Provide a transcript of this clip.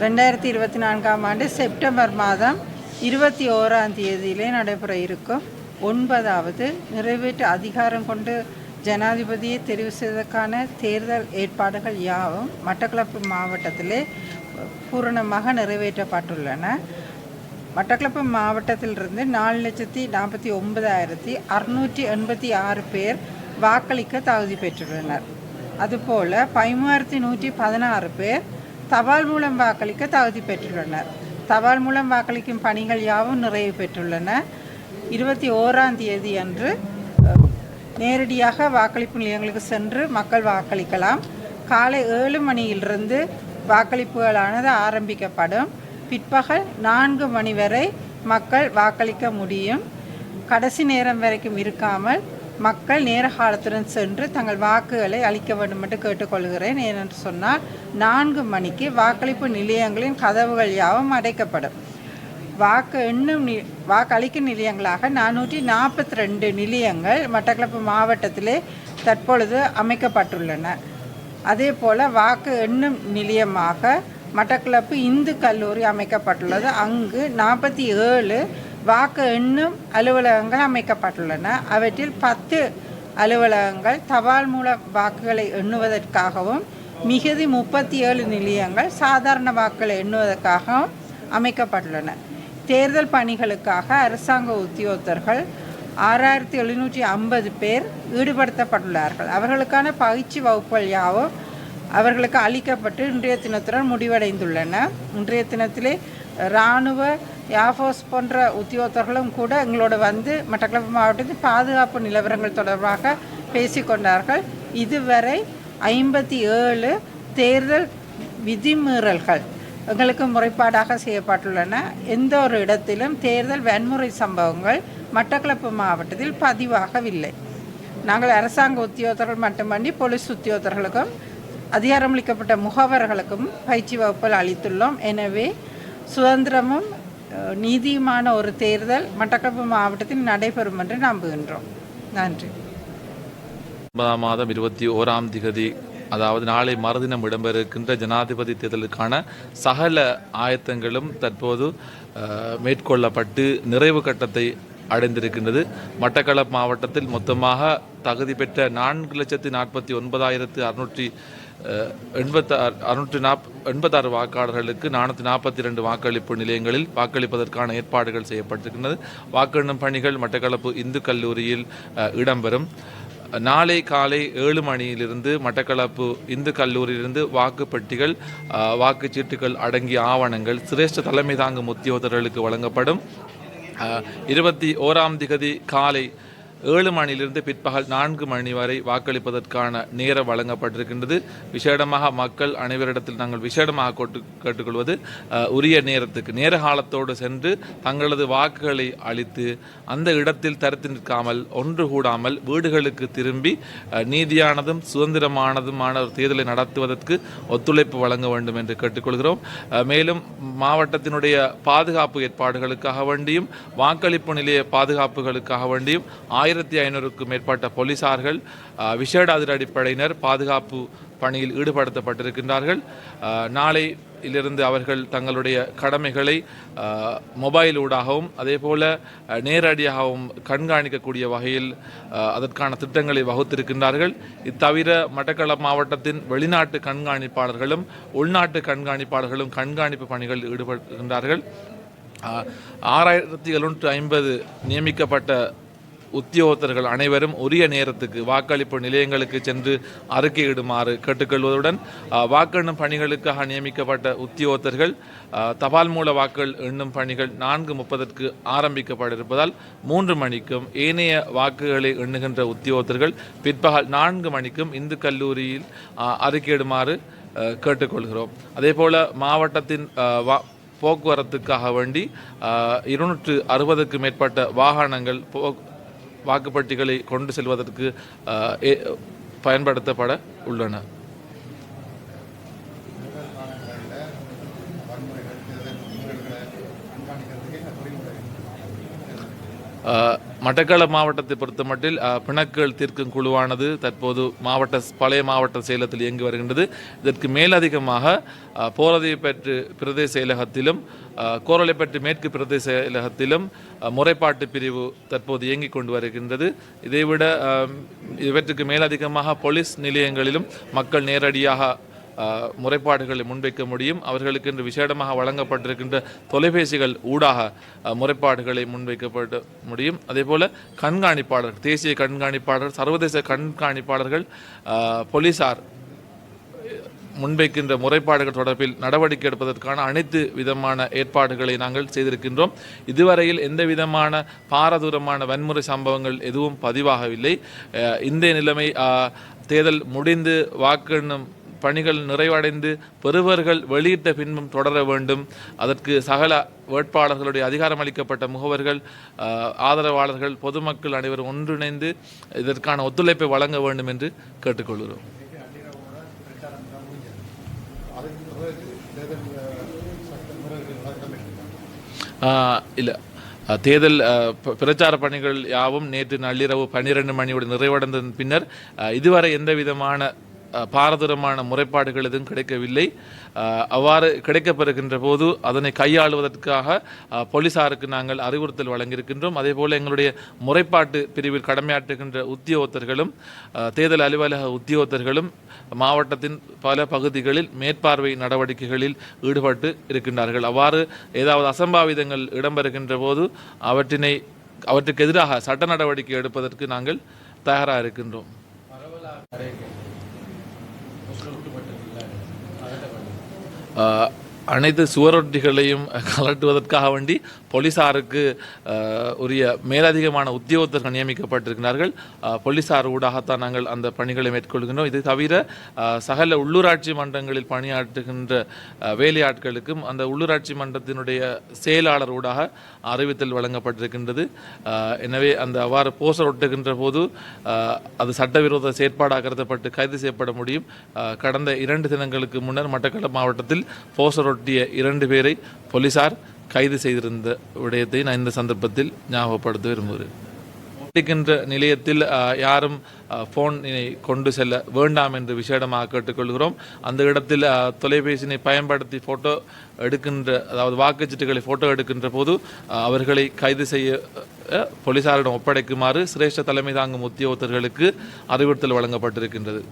ரெண்டாயிரத்தி இருபத்தி நான்காம் ஆண்டு செப்டம்பர் மாதம் இருபத்தி ஓராம் தேதியிலே நடைபெற இருக்கும். ஒன்பதாவது நிறைவேற்று அதிகாரம் கொண்டு ஜனாதிபதியை தெரிவு செய்வதற்கான தேர்தல் ஏற்பாடுகள் யாவும் மட்டக்களப்பு மாவட்டத்திலே பூரணமாக நிறைவேற்றப்பட்டுள்ளன. மட்டக்களப்பு மாவட்டத்திலிருந்து நாலு லட்சத்தி நாற்பத்தி ஒன்பதாயிரத்தி அறுநூற்றி எண்பத்தி ஆறு பேர் வாக்களிக்க தகுதி பெற்றுள்ளனர். அதுபோல் பதிமூவாயிரத்தி நூற்றி பதினாறு பேர் தபால் மூலம் வாக்களிக்க தகுதி பெற்றுள்ளனர். தபால் மூலம் வாக்களிக்கும் பணிகள் யாவும் நிறைவு பெற்றுள்ளன. இருபத்தி ஓராம் தேதி அன்று நேரடியாக வாக்களிப்பு நிலையங்களுக்கு சென்று மக்கள் வாக்களிக்கலாம். காலை ஏழு மணியிலிருந்து வாக்களிப்புகளானது ஆரம்பிக்கப்படும். பிற்பகல் நான்கு மணி வரை மக்கள் வாக்களிக்க முடியும். கடைசி நேரம் வரைக்கும் இருக்காமல் மக்கள் நேர காலத்துடன் சென்று தங்கள் வாக்குகளை அளிக்க வேண்டும் என்று கேட்டுக்கொள்கிறேன் ஏனென்று சொன்னால் நான்கு மணிக்கு வாக்களிப்பு நிலையங்களின் கதவுகள் யாவும் அடைக்கப்படும். வாக்கு எண்ணும் நி வாக்களிக்கும் நிலையங்களாக நானூற்றி நாற்பத்தி ரெண்டு நிலையங்கள் மட்டக்களப்பு மாவட்டத்திலே தற்பொழுது அமைக்கப்பட்டுள்ளன. அதே போல் வாக்கு எண்ணும் நிலையமாக மட்டக்களப்பு இந்து கல்லூரி அமைக்கப்பட்டுள்ளது. அங்கு நாற்பத்தி ஏழு வாக்கு எண்ணும் அலுவலகங்கள் அமைக்கப்பட்டுள்ளன. அவற்றில் பத்து அலுவலகங்கள் தபால் மூலம் வாக்குகளை எண்ணுவதற்காகவும் மிகுதி முப்பத்தி ஏழு நிலையங்கள் சாதாரண வாக்குகளை எண்ணுவதற்காகவும் அமைக்கப்பட்டுள்ளன. தேர்தல் பணிகளுக்காக அரசாங்க உத்தியோகத்தர்கள் ஆறாயிரத்தி எழுநூற்றி ஐம்பது பேர் ஈடுபடுத்தப்பட்டுள்ளார்கள். அவர்களுக்கான பயிற்சி வகுப்புகள் யாவும் அவர்களுக்கு அளிக்கப்பட்டு இன்றைய தினத்துடன் முடிவடைந்துள்ளன. இன்றைய தினத்திலே இராணுவ யாஃபோஸ் போன்ற உத்தியோகத்தர்களும் கூட எங்களோட வந்து மட்டக்களப்பு மாவட்டத்தில் பாதுகாப்பு நிலவரங்கள் தொடர்பாக பேசிக்கொண்டார்கள். இதுவரை ஐம்பத்தி ஏழு தேர்தல் விதிமீறல்கள் எங்களுக்கு முறைப்பாடாக செய்யப்பட்டுள்ளன. எந்த ஒரு இடத்திலும் தேர்தல் வன்முறை சம்பவங்கள் மட்டக்களப்பு மாவட்டத்தில் பதிவாகவில்லை. நாங்கள் அரசாங்க உத்தியோகத்தர்கள் மட்டுமன்றி போலீஸ் உத்தியோகத்தர்களுக்கும் அதிகாரமளிக்கப்பட்ட முகவர்களுக்கும் பயிற்சி வகுப்புகள் அளித்துள்ளோம். எனவே சுதந்திரமும் நீதியுமான ஒரு தேர்தல் மட்டக்களப்பு மாவட்டத்தில் நடைபெறும் என்று நம்புகின்றோம். நன்றி. ஒன்பதாம் மாதம் இருபத்தி ஓராம் திகதி அதாவது நாளை மறுதினம் இடம்பெற இருக்கின்ற ஜனாதிபதி தேர்தலுக்கான சகல ஆயத்தங்களும் தற்போது மேற்கொள்ளப்பட்டு நிறைவு கட்டத்தை அடைந்திருக்கின்றது. மட்டக்களப்பு மாவட்டத்தில் மொத்தமாக தகுதி பெற்ற நான்கு லட்சத்தி நாற்பத்தி ஒன்பதாயிரத்து அறுநூற்றி எண்பத்தாறு அறுநூற்றி நாப் எண்பத்தாறு வாக்காளர்களுக்கு நானூற்றி நாற்பத்தி ரெண்டு வாக்களிப்பு நிலையங்களில் வாக்களிப்பதற்கான ஏற்பாடுகள் செய்யப்பட்டிருக்கின்றது. வாக்கெண்ணும் பணிகள் மட்டக்களப்பு இந்து கல்லூரியில் இடம்பெறும். நாளை காலை ஏழு மணியிலிருந்து மட்டக்களப்பு இந்து கல்லூரியிலிருந்து வாக்குப்பெட்டிகள் வாக்குச்சீட்டுகள் அடங்கிய ஆவணங்கள் சிரேஷ்ட தலைமை தாங்கும் உத்தியோகத்தர்களுக்கு வழங்கப்படும். இருபத்தி ஓராம் திகதி காலை ஏழு மணியிலிருந்து பிற்பகல் நான்கு மணி வரை வாக்களிப்பதற்கான நேரம் வழங்கப்பட்டிருக்கின்றது. விசேடமாக மக்கள் அனைவரிடத்தில் நாங்கள் விசேடமாக கேட்டுக்கொள்வது உரிய நேரத்துக்கு நேர காலத்தோடு சென்று தங்களது வாக்குகளை அளித்து அந்த இடத்தில் தரித்து நிற்காமல் ஒன்று கூடாமல் வீடுகளுக்கு திரும்பி நீதியானதும் சுதந்திரமானதுமான ஒரு தேர்தலை நடத்துவதற்கு ஒத்துழைப்பு வழங்க வேண்டும் என்று கேட்டுக்கொள்கிறோம். மேலும் மாவட்டத்தினுடைய பாதுகாப்பு ஏற்பாடுகளுக்காக வேண்டியும் வாக்களிப்பு நிலைய பாதுகாப்புகளுக்காக வேண்டியும் ஆயிரத்தி ஐநூறுக்கும் மேற்பட்ட போலீசார்கள் அஹ், விசேட அதிரடிப்படையினர் பாதுகாப்பு பணியில் ஈடுபடுத்தப்பட்டிருக்கின்றார்கள். நாளை இலிருந்து அவர்கள் தங்களுடைய கடமைகளை மொபைல் ஊடாகவும் அதே போல நேரடியாகவும் கண்காணிக்கக்கூடிய வகையில் அதற்கான திட்டங்களை வகுத்திருக்கின்றார்கள். இத்தவிர மட்டக்களப் மாவட்டத்தின் வெளிநாட்டு கண்காணிப்பாளர்களும் உள்நாட்டு கண்காணிப்பாளர்களும் கண்காணிப்பு பணிகளில் ஈடுபடுகின்றார்கள் ஆறாயிரத்தி எழுநூற்று ஐம்பது நியமிக்கப்பட்ட உத்தியோகத்தர்கள் அனைவரும் உரிய நேரத்துக்கு வாக்களிப்பு நிலையங்களுக்கு சென்று அறிக்கையிடுமாறு கேட்டுக்கொள்வதுடன் வாக்கெண்ணும் பணிகளுக்காக நியமிக்கப்பட்ட உத்தியோகத்தர்கள் தபால் மூல வாக்கள் எண்ணும் பணிகள் நான்கு முப்பதற்கு ஆரம்பிக்கப்பட இருப்பதால் மூன்று மணிக்கும் ஏனைய வாக்குகளை எண்ணுகின்ற உத்தியோகத்தர்கள் பிற்பகல் நான்கு மணிக்கும் இந்து கல்லூரியில் அறிக்கையிடுமாறு கேட்டுக்கொள்கிறோம். அதே போல் மாவட்டத்தின் வா போக்குவரத்துக்காக வேண்டி இருநூற்று அறுபதுக்கு மேற்பட்ட வாகனங்கள் போ வாக்குப்பட்டிகளை கொண்டு செல்வதற்கு பயன்படுத்தப்பட உள்ளன. ஆஹ், மட்டக்களப்பு மாவட்டத்தை பொறுத்தமட்டில் பிணக்கள் பிணக்குகள் தீர்க்கும் குழுவானது தற்போது மாவட்ட பழைய மாவட்ட செயலத்தில் இயங்கி வருகின்றது. இதற்கு மேலதிகமாக போரதைப்பற்று பிரதேச செயலகத்திலும் அஹ், கோரளைப்பற்று மேற்கு பிரதேச செயலகத்திலும் முறைப்பாட்டு பிரிவு தற்போது இயங்கிக் கொண்டு வருகின்றது. இதைவிட இவற்றுக்கு மேலதிகமாக போலீஸ் நிலையங்களிலும் மக்கள் நேரடியாக முறைப்பாடுகளை முன்வைக்க முடியும். அவர்களுக்கு இன்று விசேடமாக வழங்கப்பட்டிருக்கின்ற தொலைபேசிகள் ஊடாக முறைப்பாடுகளை முன்வைக்கப்பட முடியும். அதேபோல கண்காணிப்பாளர் தேசிய கண்காணிப்பாளர் சர்வதேச கண்காணிப்பாளர்கள் போலீசார் முன்வைக்கின்ற முறைப்பாடுகள் தொடர்பில் நடவடிக்கை எடுப்பதற்கான அனைத்து விதமான ஏற்பாடுகளை நாங்கள் செய்திருக்கின்றோம். இதுவரையில் எந்த விதமான பாரதூரமான வன்முறை சம்பவங்கள் எதுவும் பதிவாகவில்லை. இந்த நிலைமை தேர்தல் முடிந்து வாக்கெண்ணும் பணிகள் நிறைவடைந்து பெறுவர்கள் வெளியிட்ட பின்பும் தொடர வேண்டும். அதற்கு சகல வேட்பாளர்களுடைய அதிகாரம் அளிக்கப்பட்ட முகவர்கள் ஆதரவாளர்கள் பொதுமக்கள் அனைவரும் ஒன்றிணைந்து இதற்கான ஒத்துழைப்பை வழங்க வேண்டும் என்று கேட்டுக்கொள்கிறோம். இல்லை தேர்தல் பிரச்சார பணிகள் யாவும் நேற்று நள்ளிரவு பன்னிரண்டு மணியோடு நிறைவடைந்ததன் பின்னர் இதுவரை எந்த விதமான பாரதூரமான முறைப்பாடுகள் எதுவும் கிடைக்கவில்லை. அவ்வாறு கிடைக்கப்பெறுகின்ற போது அதனை கையாளுவதற்காக போலீசாருக்கு நாங்கள் அறிவுறுத்தல் வழங்கியிருக்கின்றோம். அதேபோல் எங்களுடைய முறைப்பாட்டு பிரிவில் கடமையாற்றுகின்ற உத்தியோகத்தர்களும் தேர்தல் அலுவலக உத்தியோகத்தர்களும் மாவட்டத்தின் பல பகுதிகளில் மேற்பார்வை நடவடிக்கைகளில் ஈடுபட்டு இருக்கின்றார்கள். அவ்வாறு ஏதாவது அசம்பாவிதங்கள் இடம்பெறுகின்ற போது அவற்றினை அவற்றுக்கு எதிராக சட்ட நடவடிக்கை எடுப்பதற்கு நாங்கள் தயாராக இருக்கின்றோம். ಮುಸ್ಲಿಂ ಹುಟ್ಟುಪಟ್ಟ ಜಿಲ್ಲೆ ಆಗಟಗೊಂಡಿದೆ அனைத்து சுவரொட்டிகளையும் கலட்டுவதற்காக வேண்டி போலீசாருக்கு உரிய மேலதிகமான உத்தியோகத்தர்கள் நியமிக்கப்பட்டிருக்கிறார்கள். போலீசார் ஊடாகத்தான் நாங்கள் அந்த பணிகளை மேற்கொள்கின்றோம். இது தவிர சகல உள்ளூராட்சி மன்றங்களில் பணியாற்றுகின்ற வேலையாட்களுக்கும் அந்த உள்ளூராட்சி மன்றத்தினுடைய செயலாளர் ஊடாக அறிவித்தல் வழங்கப்பட்டிருக்கின்றது. எனவே அந்த அவ்வாறு போஸ்டர் ஒட்டுகின்ற போது அது சட்டவிரோத செயற்பாடாக கருதப்பட்டு கைது செய்யப்பட முடியும். கடந்த இரண்டு தினங்களுக்கு முன்னர் மட்டக்களப்பு மாவட்டத்தில் போஸ்டர் ஒட்டிய இரண்டு பேரை போலீசார் கைது செய்திருந்த விடயத்தை நான் இந்த சந்தர்ப்பத்தில் ஞாபகப்படுத்த விரும்புகிறேன். இருக்கின்ற நிலையத்தில் யாரும் ஃபோனை கொண்டு செல்ல வேண்டாம் என்று விசேடமாக கேட்டுக்கொள்கிறோம். அந்த இடத்தில் தொலைபேசியினை பயன்படுத்தி ஃபோட்டோ எடுக்கின்ற அதாவது வாக்குச்சீட்டுகளை ஃபோட்டோ எடுக்கின்ற போது அவர்களை கைது செய்ய போலீசாரிடம் ஒப்படைக்குமாறு சிரேஷ்ட தலைமை தாங்கும் உத்தியோகத்தர்களுக்கு அறிவுறுத்தல் வழங்கப்பட்டிருக்கின்றது.